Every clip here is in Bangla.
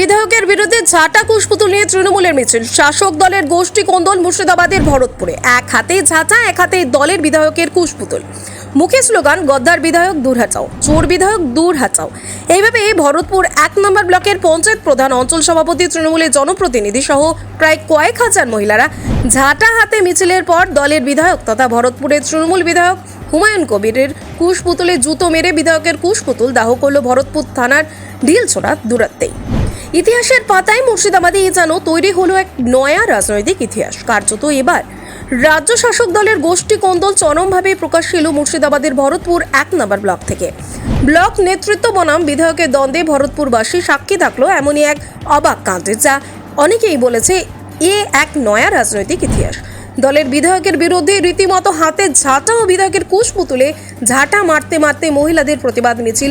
বিধায়কের বিরুদ্ধে ঝাঁটা কুশপুতুল নিয়ে তৃণমূলের মিছিল। শাসক দলের গোষ্ঠী কোন্দল মুর্শিদাবাদের ভরতপুরে। এক হাতে ঝাঁটা, এক হাতে দলের বিধায়কের কুশপুতুল। মুখে স্লোগান, গদ্দার বিধায়ক দূর হাচাও চোর বিধায়ক দূর হাচাও এইভাবে ভরতপুর এক নম্বর ব্লকের পঞ্চায়েত প্রধান অঞ্চল সভাপতি, তৃণমূলের জনপ্রতিনিধি সহ প্রায় কয়েক হাজার মহিলারা ঝাঁটা হাতে মিছিলের পর দলের বিধায়ক তথা ভরতপুরের তৃণমূল বিধায়ক হুমায়ুন কবিরের কুশপুতুলে জুতো মেরে বিধায়কের কুশপুতুল দাহ করল ভরতপুর থানার ঢিলছোড়া দূরত্বেই ইতিহাসের পাতায় মুর্শিদাবাদে এ যেন তৈরি হলো এক নয়া রাজনৈতিক ইতিহাস। কার্যত এবার রাজ্য শাসক দলের গোষ্ঠী কোন্দল চরমভাবে প্রকাশ এলো মুর্শিদাবাদের ভরতপুর এক নম্বর ব্লক থেকে। ব্লক নেতৃত্ব বনাম বিধায়কের দ্বন্দ্বে ভরতপুরবাসী সাক্ষী থাকল এমনই এক অবাক কাণ্ডে, যা অনেকেই বলেছে এ এক নয়া রাজনৈতিক ইতিহাস। দলের বিধায়কের বিরুদ্ধে রীতিমতো হাতে ঝাঁটা ও বিধায়কের কুশ পুতুলে ঝাঁটা মারতে মারতে মহিলাদের প্রতিবাদ মিছিল।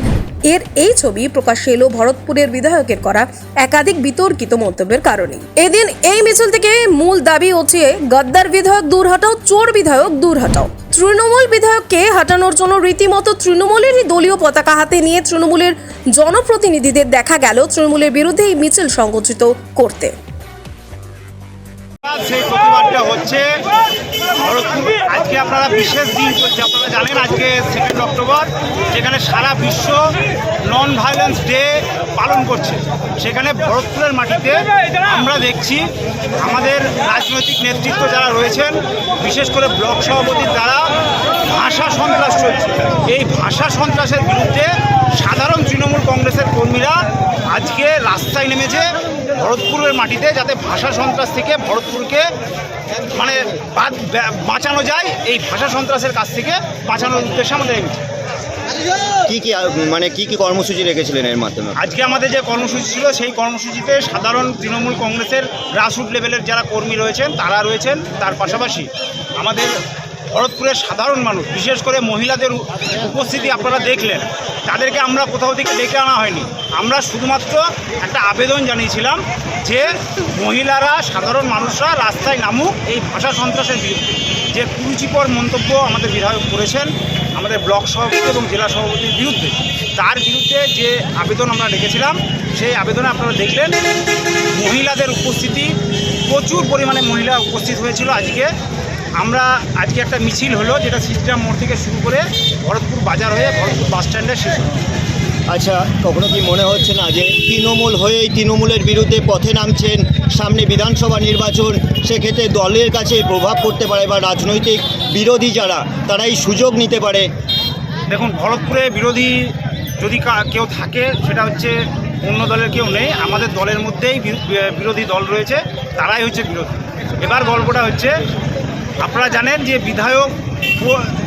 এর এই ছবি প্রকাশ্যে এলো ভরতপুরের বিধায়কের করা একাধিক বিতর্কিত মন্তব্যের কারণে এদিন এই মিছিল থেকে মূল দাবি হচ্ছে, গদ্দার বিধায়ক দূর হটাও, চোর বিধায়ক দূর হটাও। তৃণমূল বিধায়ককে হাঁটানোর জন্য রীতিমতো তৃণমূলেরই দলীয় পতাকা হাতে নিয়ে তৃণমূলের জনপ্রতিনিধিদের দেখা গেল। তৃণমূলের বিরুদ্ধে এই মিছিল সংগঠিত করতে। সেই প্রতিবাদটা হচ্ছে। আজকে আপনারা বিশেষ দিন চলছে। আপনারা জানেন আজকে সেকেন্ড অক্টোবর যেখানে সারা বিশ্ব নন ভায়োলেন্স ডে পালন করছে। সেখানে ভরতপুরের মাটিতে আমরা দেখছি আমাদের রাজনৈতিক নেতৃত্ব যারা রয়েছেন, বিশেষ করে ব্লক সভাপতির দ্বারা ভাষা সন্ত্রাস চলছে। এই ভাষা সন্ত্রাসের বিরুদ্ধে সাধারণ তৃণমূল কংগ্রেসের কর্মীরা আজকে রাস্তায় নেমেছে। ভরতপুরের মাটিতে যাতে ভাষা সন্ত্রাস থেকে ভরতপুরকে মানে বাদ- বাঁচানো যায় এই ভাষা সন্ত্রাসের কাছ থেকে বাঁচানোর উদ্দেশ্যে আমাদের। কি কি মানে কি কি কর্মসূচি রেখেছিলেন এর মাধ্যমে আজকে আমাদের যে কর্মসূচি ছিল সেই কর্মসূচিতে সাধারণ তৃণমূল কংগ্রেসের গ্রাসরুট লেভেলের যারা কর্মী রয়েছেন তারা রয়েছেন তার পাশাপাশি আমাদের ভরতপুরের সাধারণ মানুষ, বিশেষ করে মহিলাদের উপস্থিতি আপনারা দেখলেন, তাদেরকে আমরা কোথাও থেকে ডেকে আনা হয়নি। আমরা শুধুমাত্র একটা আবেদন জানিয়েছিলাম যে মহিলারা, সাধারণ মানুষরা রাস্তায় নামুক এই ভাষা সন্ত্রাসের বিরুদ্ধে। যে কুরুচিকর মন্তব্য আমাদের বিধায়ক করেছেন, আমাদের ব্লক সভাপতি এবং জেলা সভাপতির বিরুদ্ধে, তার বিরুদ্ধে যে আবেদন আমরা রেখেছিলাম সেই আবেদনে আপনারা দেখলেন মহিলাদের উপস্থিতি প্রচুর পরিমাণে মহিলা উপস্থিত হয়েছিল আজকে। আমরা আজকে একটা মিছিল হলো যেটা সিস্টার মোড় থেকে শুরু করে ভরতপুর বাজার হয়ে ভরতপুর বাস স্ট্যান্ডে শেষ হলো। আচ্ছা কখনো কি মনে হচ্ছে না যে তৃণমূল হয়েই তৃণমূলের বিরুদ্ধে পথে নামছেন সামনে বিধানসভা নির্বাচন সেক্ষেত্রে দলের কাছে প্রভাব পড়তে পারে বা রাজনৈতিক বিরোধী যারা তারা এই সুযোগ নিতে পারে? দেখুন ভরতপুরে বিরোধী যদি কেউ থাকে সেটা হচ্ছে অন্য দলের কেউ নেই। আমাদের দলের মধ্যেই বিরোধী দল রয়েছে। তারাই হচ্ছে বিরোধী। এবার গল্পটা হচ্ছে, আপনারা জানেন যে বিধায়ক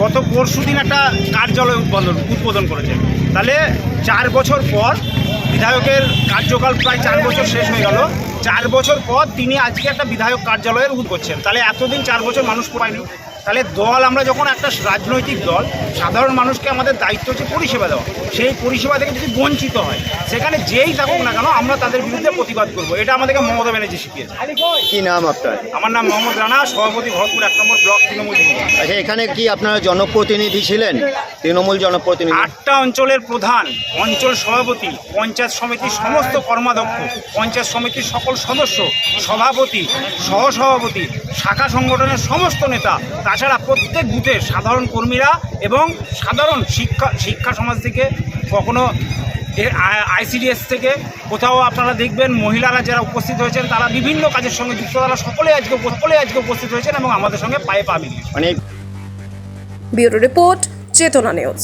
গত পরশু দিন একটা কার্যালয় উৎপাদন উদ্বোধন করেছে। তাহলে চার বছর পর বিধায়কের কার্যকাল প্রায় চার বছর শেষ হয়ে গেল। চার বছর পর তিনি আজকে একটা বিধায়ক কার্যালয়ের উদ করছেন। তাহলে এতদিন চার বছর মানুষ পায়নি তাহলে দল আমরা যখন একটা রাজনৈতিক দল সাধারণ মানুষকে আমাদের দায়িত্ব হচ্ছে পরিষেবা দেওয়া। সেই পরিষেবা থেকে যদি বঞ্চিত হয় সেখানে যেই থাকুক না কেন আমরা তাদের বিরুদ্ধে প্রতিবাদ করব। এটা আমাদেরকে মমতা ব্যানার্জি শিখিয়েছে। কি নাম আপনার? আমার নাম মোহাম্মদ রানা সভাপতি ভরতপুর এক নম্বর ব্লক তৃণমূল আচ্ছা এখানে কি আপনারা জনপ্রতিনিধি ছিলেন? তৃণমূল জনপ্রতিনিধি? আটটা অঞ্চলের প্রধান অঞ্চল সভাপতি পঞ্চায়েত সমিতির সমস্ত কর্মাধ্যক্ষ পঞ্চায়েত সমিতির সকল সদস্য সভাপতি সহসভাপতি শাখা সংগঠনের সমস্ত নেতা তাছাড়া প্রত্যেক বুথের সাধারণ কর্মীরা এবং সাধারণ শিক্ষা শিক্ষা সমাজ থেকে, কখনো আইসিডিএস থেকে, কোথাও আপনারা দেখবেন মহিলারা যারা উপস্থিত হয়েছেন, তারা বিভিন্ন কাজের সঙ্গে যুক্ত, তারা সকলে আজকে সকলে আজকে উপস্থিত হয়েছেন এবং আমাদের সঙ্গে পায়ে পা মিলিয়ে অনেক ব্যুরো রিপোর্ট, চেতনা নিউজ।